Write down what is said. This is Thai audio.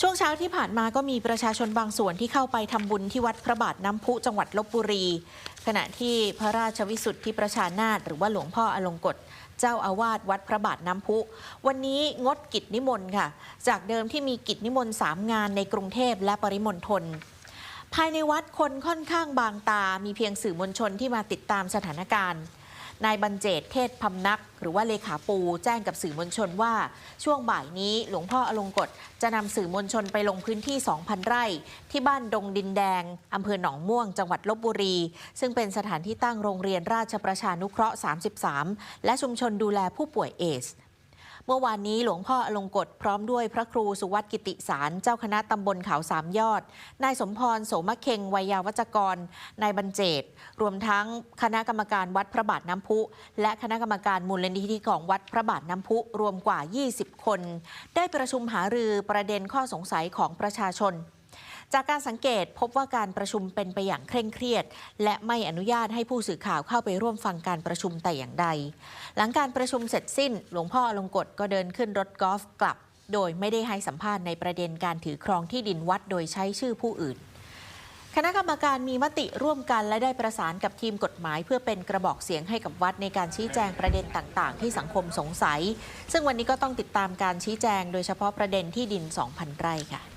ช่วงเช้าที่ผ่านมาก็มีประชาชนบางส่วนที่เข้าไปทำบุญที่วัดพระบาทน้ำพุจังหวัดลบบุรี ขณะที่พระราชวิสุทธิประชานาถหรือว่าหลวงพ่ออลงกฎเจ้าอาวาสวัดพระบาทน้ำพุ วันนี้งดกิจนิมนต์ค่ะ จากเดิมที่มีกิจนิมนต์สามงานในกรุงเทพและปริมณฑลภายในวัดคนค่อนข้างบางตา มีเพียงสื่อมวลชนที่มาติดตามสถานการณ์ นายบรรเจตเทศพำนัก หรือว่าเลขาปูแจ้งกับสื่อมวลชนว่า ช่วงบ่ายนี้หลวงพ่ออลงกฎจะนำสื่อมวลชนไปลงพื้นที่ 2,000 ไร่ ที่บ้านดงดินแดงอำเภอหนองม่วง จังหวัดลบบุรี ซึ่งเป็นสถานที่ตั้งโรงเรียนราชประชานุเคราะห์ 33 และชุมชนดูแลผู้ป่วยเอส เมื่อวานนี้หลวงพ่ออลงกฎพร้อมด้วยพระครูสุวัตกิติสาร เจ้าคณะตำบลเขาสามยอด นายสมพรโสมะเคงวัยยาวัจกร นายบรรเจต รวมทั้งคณะกรรมการวัดพระบาทน้ำพุ และคณะกรรมการมูลนิธิของวัดพระบาทน้ำพุ รวมกว่า 20 คน ได้ประชุมหารือประเด็นข้อสงสัยของประชาชน จากการสังเกตพบว่าการประชุมเป็นไปอย่างเคร่งเครียด และไม่อนุญาตให้ผู้สื่อข่าวเข้าไปร่วมฟังการประชุมแต่อย่างใด หลังการประชุมเสร็จสิ้น หลวงพ่ออลงกฎก็เดินขึ้นรถกอล์ฟกลับ โดยไม่ได้ให้สัมภาษณ์ในประเด็นการถือครองที่ดินวัดโดยใช้ชื่อผู้อื่นคณะกรรมการมีมติร่วมกันและได้ประสานกับทีมกฎหมาย เพื่อเป็นกระบอกเสียงให้กับวัดในการชี้แจงประเด็นต่าง ๆ ที่สังคมสงสัย ซึ่งวันนี้ก็ต้องติดตามการชี้แจง โดยเฉพาะประเด็นที่ดิน 2,000 ไร่ค่ะ